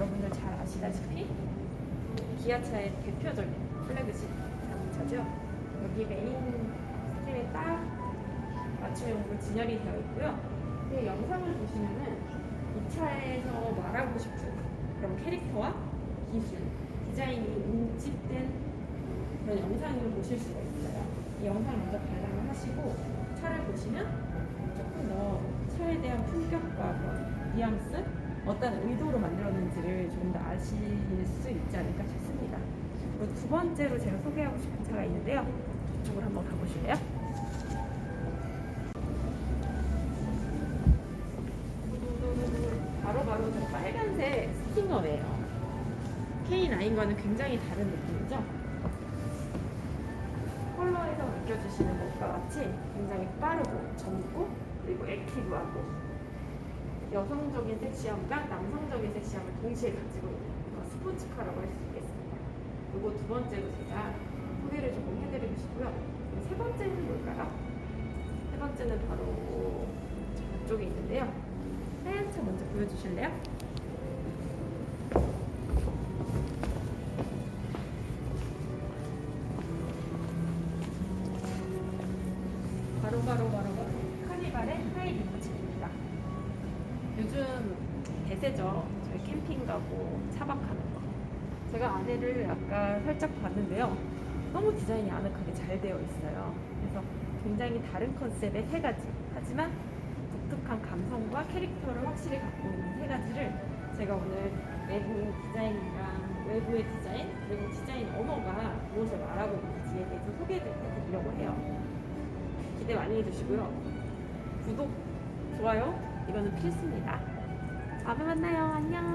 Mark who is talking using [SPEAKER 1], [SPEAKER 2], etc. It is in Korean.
[SPEAKER 1] K9은 여러분들 잘 아시다시피 기아차의 대표적인 플래그십 자동차죠. 여기 메인 스트림에 딱 맞춤형으로 진열이 되어 있고요. 이 영상을 보시면은 이 차에서 말하고 싶은 그런 캐릭터와 기술, 디자인이 응집된 그런 영상을 보실 수가 있어요. 이 영상 먼저 관람을 하시고 차를 보시면 조금 더 차에 대한 품격과 그런 뉘앙스, 어떤 의도로 만들었는지를 조금 더 아실 수 있지 않을까 싶습니다. 그리고 두 번째로 제가 소개하고 싶은 차가 있는데요. 이쪽으로 한번 가보실래요? 바로바로 저 빨간색 스팅어예요. K9과는 굉장히 다른 느낌이죠? 컬러에서 느껴지시는 것과 같이 굉장히 빠르고 젊고 그리고 액티브하고 여성적인 섹시함과 남성적인 섹시함을 동시에 가지고 있는 스포츠카라고 할 수 있겠습니다. 그리고 두 번째로 제가 소개를 조금 해드리고 싶고요. 세 번째는 뭘까요? 세 번째는 바로 저쪽에 있는데요. 차 먼저 보여주실래요? 바로 바로 바로 바로 카니발의 하이 리무진입니다. 요즘 대세죠. 저희 캠핑 가고 차박하는 거. 제가 안에를 아까 살짝 봤는데요. 너무 디자인이 아늑하게 잘 되어 있어요. 그래서 굉장히 다른 컨셉의 세 가지. 하지만 독특한 감성과 캐릭터를 확실히 갖고 있는 세 가지를 제가 오늘 내부 디자인이랑 외부의 디자인 그리고 디자인 언어가 무엇을 말하고 있는지에 대해서 소개해 드리려고 해요. 기대 많이 해주시고요. 구독, 좋아요 이거는 필수입니다. 다음에 만나요. 안녕.